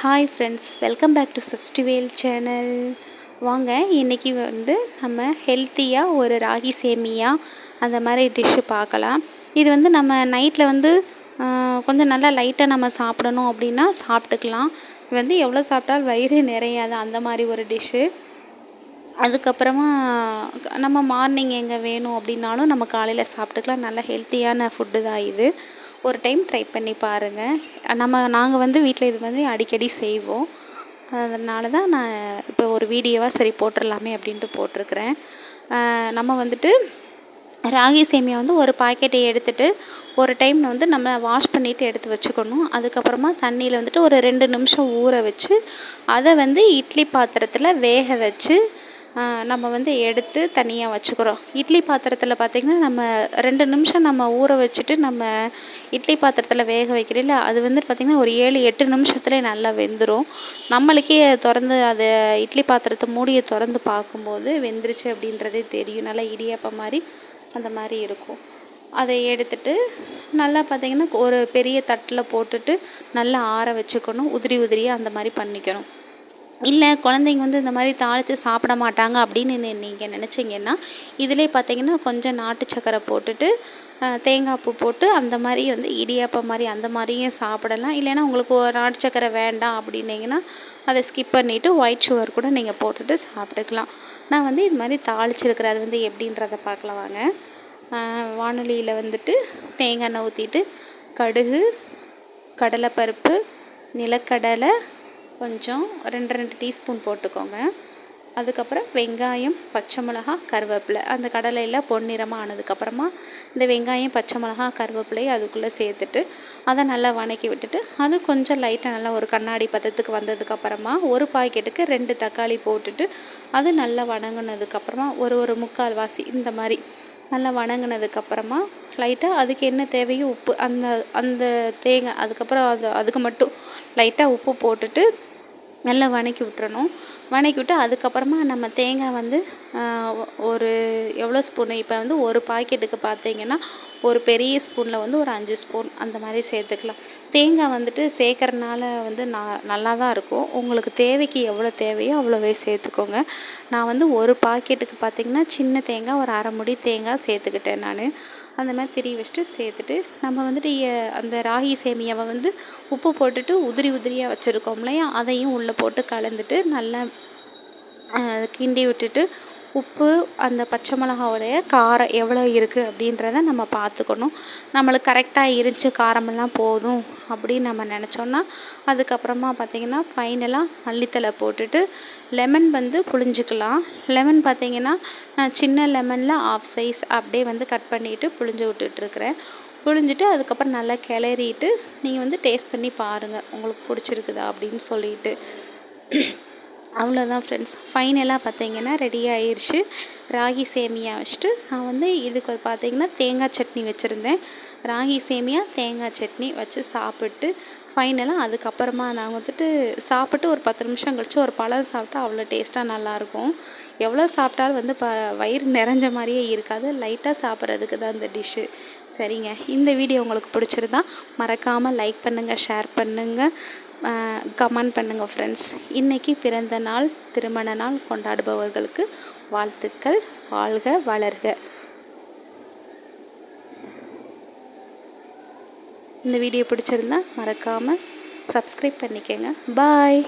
Hi friends welcome back to Sasthivel channel வாங்க இன்றைக்கி வந்து நம்ம ஹெல்த்தியாக ஒரு ராகி சேமியா அந்த மாதிரி டிஷ்ஷு பார்க்கலாம். இது வந்து நம்ம நைட்டில் வந்து கொஞ்சம் நல்லா லைட்டாக நம்ம சாப்பிடணும் அப்படின்னா சாப்பிட்டுக்கலாம். இது வந்து எவ்வளோ சாப்பிட்டாலும் வயிறு நிறையாது அந்த மாதிரி ஒரு டிஷ்ஷு அதுக்கப்புறமா நம்ம மார்னிங் எங்கே வேணும் அப்படின்னாலும் நம்ம காலையில் சாப்பிட்டுக்கலாம். நல்ல ஹெல்த்தியான ஃபுட்டு தான் இது. ஒரு டைம் ட்ரை பண்ணி பாருங்கள் நம்ம நாங்கள் வந்து வீட்டில் இது வந்து அடிக்கடி செய்வோம். அதனால தான் நான் இப்போ ஒரு வீடியோவாக சரி போட்டுடலாமே அப்படின்ட்டு போட்டிருக்கிறேன். நம்ம வந்துட்டு ராகி சேமியா வந்து ஒரு பாக்கெட்டை எடுத்துகிட்டு ஒரு டைம் வந்து நம்ம வாஷ் பண்ணிவிட்டு எடுத்து வச்சுக்கணும். அதுக்கப்புறமா தண்ணியில் வந்துட்டு ஒரு ரெண்டு நிமிஷம் ஊற வச்சு அதை வந்து இட்லி பாத்திரத்தில் வேக வச்சு நம்ம வந்து எடுத்து தனியாக வச்சுக்கிறோம். இட்லி பாத்திரத்தில் பார்த்திங்கன்னா நம்ம ரெண்டு நிமிஷம் நம்ம ஊற வச்சுட்டு நம்ம இட்லி பாத்திரத்தில் வேக வைக்கிறதில்ல அது வந்து பார்த்திங்கன்னா ஒரு ஏழு எட்டு நிமிஷத்துலேயே நல்லா வெந்துடும் நம்மளுக்கே திறந்து அதை இட்லி பாத்திரத்தை மூடியை திறந்து பார்க்கும்போது வெந்துருச்சு அப்படின்றதே தெரியும். நல்லா இடியாப்பம் மாதிரி அந்த மாதிரி இருக்கும். அதை எடுத்துட்டு நல்லா பார்த்திங்கன்னா ஒரு பெரிய தட்டில் போட்டுட்டு நல்லா ஆற வச்சுக்கணும். உதிரி உதிரியாக அந்த மாதிரி பண்ணிக்கணும். இல்லை குழந்தைங்க வந்து இந்த மாதிரி தாளித்து சாப்பிட மாட்டாங்க அப்படின்னு நீங்கள் நினச்சிங்கன்னா இதிலே பார்த்தீங்கன்னா கொஞ்சம் நாட்டு சக்கரை போட்டுட்டு தேங்காய் பூ போட்டு அந்த மாதிரி வந்து இடியாப்பம் மாதிரி அந்த மாதிரியும் சாப்பிடலாம். இல்லைன்னா உங்களுக்கு நாட்டு சக்கரை வேண்டாம் அப்படின்னீங்கன்னா அதை ஸ்கிப் பண்ணிவிட்டு ஒயிட் சுகர் கூட நீங்கள் போட்டுட்டு சாப்பிட்டுக்கலாம். நான் வந்து இது மாதிரி தாளிச்சிருக்கிற அது வந்து எப்படின்றத பார்க்கலாம் வாங்க. வானொலியில் வந்துட்டு தேங்காய் எண்ணெய் ஊற்றிட்டு கடுகு கடலைப்பருப்பு நிலக்கடலை கொஞ்சம் ரெண்டு ரெண்டு டீஸ்பூன் போட்டுக்கோங்க. அதுக்கப்புறம் வெங்காயம் பச்சை மிளகா கருவேப்பிலை. அந்த கடலையில் பொன்னிறமாக ஆனதுக்கப்புறமா இந்த வெங்காயம் பச்சை மிளகா கருவேப்பிலையை அதுக்குள்ளே சேர்த்துட்டு அதை நல்லா வணக்கி விட்டுட்டு அது கொஞ்சம் லைட்டாக நல்லா ஒரு கண்ணாடி பதத்துக்கு வந்ததுக்கப்புறமா ஒரு பாக்கெட்டுக்கு ரெண்டு தக்காளி போட்டுட்டு அது நல்லா வணங்கினதுக்கப்புறமா ஒரு ஒரு முக்கால் வாசி இந்த மாதிரி நல்லா வணங்கினதுக்கப்புறமா லைட்டாக அதுக்கு என்ன தேவையோ உப்பு அந்த அந்த தேங்காய் அதுக்கப்புறம் அது அதுக்கு மட்டும் லைட்டாக உப்பு போட்டுட்டு நல்லா வதக்கி விட்டுறணும். வதக்கி விட்டு அதுக்கப்புறமா நம்ம தேங்காய் வந்து ஒரு எவ்வளோ ஸ்பூன்? இப்போ வந்து ஒரு பாக்கெட்டுக்கு பார்த்தீங்கன்னா ஒரு பெரிய ஸ்பூனில் வந்து ஒரு அஞ்சு ஸ்பூன் அந்த மாதிரி சேர்த்துக்கலாம். தேங்காய் வந்துட்டு சேர்க்குறனால வந்து நான் நல்லா தான் இருக்கும். உங்களுக்கு தேவைக்கு எவ்வளோ தேவையோ அவ்வளோவே சேர்த்துக்கோங்க. நான் வந்து ஒரு பாக்கெட்டுக்கு பார்த்திங்கன்னா சின்ன தேங்காய் ஒரு அரை முடி தேங்காய் சேர்த்துக்கிட்டேன் நான். அந்த மாதிரி திரி வச்சுட்டு சேர்த்துட்டு நம்ம வந்துட்டு அந்த ராகி சேமியாவை வந்து உப்பு போட்டுட்டு உதிரி உதிரியாக வச்சுருக்கோம் இல்லையா? அதையும் உள்ளே போட்டு கலந்துட்டு நல்லா கிண்டி விட்டுட்டு உப்பு அந்த பச்சை மிளகாவுடைய காரம் எவ்வளோ இருக்குது அப்படின்றத நம்ம பார்த்துக்கணும். நம்மளுக்கு கரெக்டாக இருந்துச்சு காரமெல்லாம் போதும் அப்படின்னு நம்ம நினச்சோன்னா அதுக்கப்புறமா பார்த்திங்கன்னா ஃபைனலாக மல்லித்தலை போட்டுட்டு லெமன் வந்து புழிஞ்சிக்கலாம். லெமன் பார்த்திங்கன்னா நான் சின்ன லெமனில் ஆஃப் சைஸ் அப்படியே வந்து கட் பண்ணிவிட்டு புழிஞ்சு விட்டுட்ருக்குறேன் புழிஞ்சிட்டு அதுக்கப்புறம் நல்லா கிளறிட்டு நீங்கள் வந்து டேஸ்ட் பண்ணி பாருங்கள் உங்களுக்கு பிடிச்சிருக்குதா அப்படின்னு சொல்லிட்டு. அவ்வளோதான் ஃப்ரெண்ட்ஸ் ஃபைனலாக பார்த்தீங்கன்னா ரெடி ஆயிடுச்சு ராகி சேமியா வச்சுட்டு நான் வந்து இதுக்கு பார்த்தீங்கன்னா தேங்காய் சட்னி வச்சுருந்தேன். ராகி சேமியா தேங்காய் சட்னி வச்சு சாப்பிட்டு ஃபைனலாக அதுக்கப்புறமா நான் வந்துட்டு சாப்பிட்டு ஒரு பத்து நிமிஷம் கழித்து ஒரு பழம் சாப்பிட்டா அவ்வளோ டேஸ்ட்டாக நல்லாயிருக்கும். எவ்வளோ சாப்பிட்டாலும் வந்து ப வயிறு நிறைஞ்ச மாதிரியே இருக்காது. லைட்டாக சாப்பிட்றதுக்கு தான் இந்த டிஷ்ஷு சரிங்க. இந்த வீடியோ உங்களுக்கு பிடிச்சிருந்தா மறக்காமல் லைக் பண்ணுங்கள் ஷேர் பண்ணுங்கள் கமெண்ட் பண்ணுங்கள் ஃப்ரெண்ட்ஸ் இன்றைக்கி பிறந்த நாள் திருமண நாள் கொண்டாடுபவர்களுக்கு வாழ்த்துக்கள். வாழ்க வளர்க. இந்த வீடியோ பிடிச்சிருந்தா மறக்காமல் சப்ஸ்கிரைப் பண்ணிக்கோங்க. பாய்